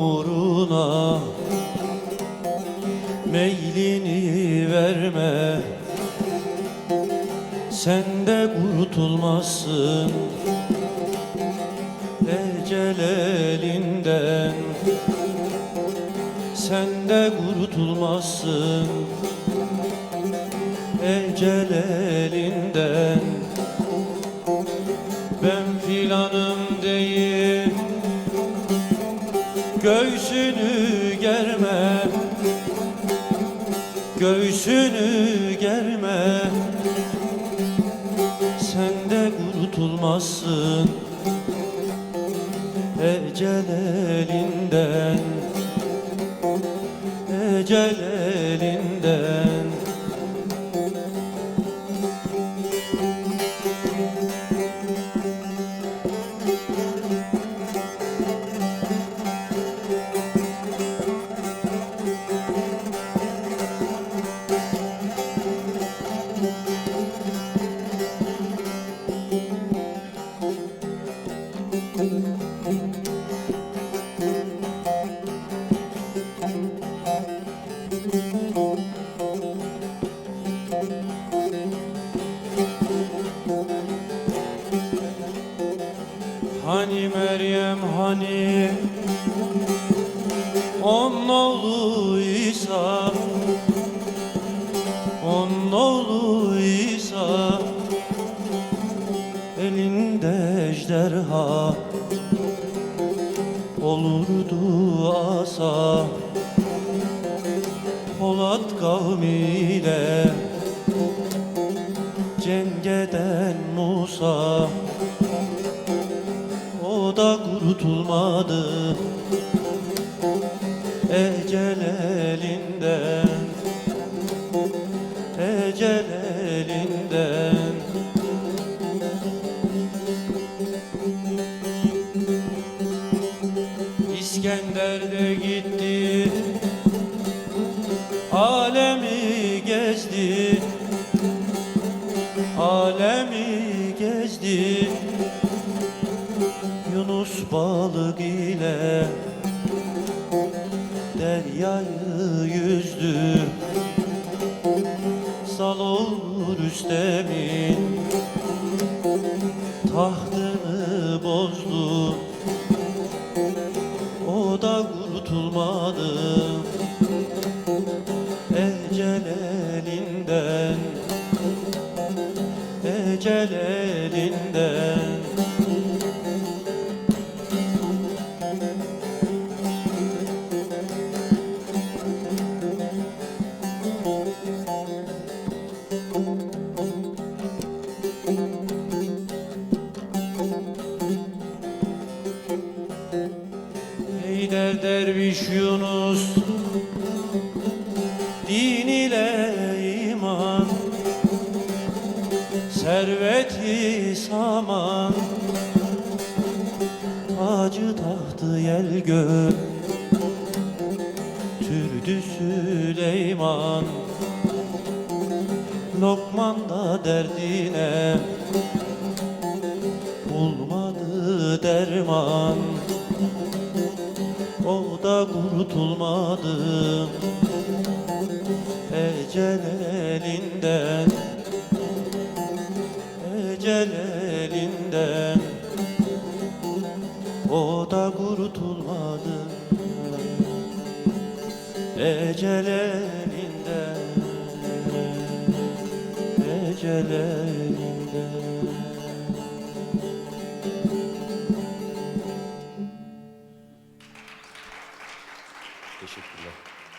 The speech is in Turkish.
uğruna Meylini verme. Sen de kurtulmazsın Ecel elinden Sen de kurtulmazsın Ecel elinden Ben filanım Göğsünü germe. Göğsünü germe. Sen de kurtulmazsın Ecel elinden. Ecel elinden Hani Meryem hani Onun İsa. Onun oğlu İsa. Elinde ejderha Olurdu asa. Polat kavmiyle Cengeden Musa. O da kurtulmadı Ecel elinden İskender de gitti. Alemi gezdi Alemi gezdi Yunus balık ile deryayı yüzdü. Sal olur Rüstem'in tahtını bozdu da kurtulmadı derviş Yunus Din ile iman Serveti saman. Tacı tahtı yel gök Türdü Süleyman. Lokman da derdine Bulmadı derman o da kurtulmadı Ecel elinden Ecel elinden O da kurtulmadı Ecel elinden Ecel elinden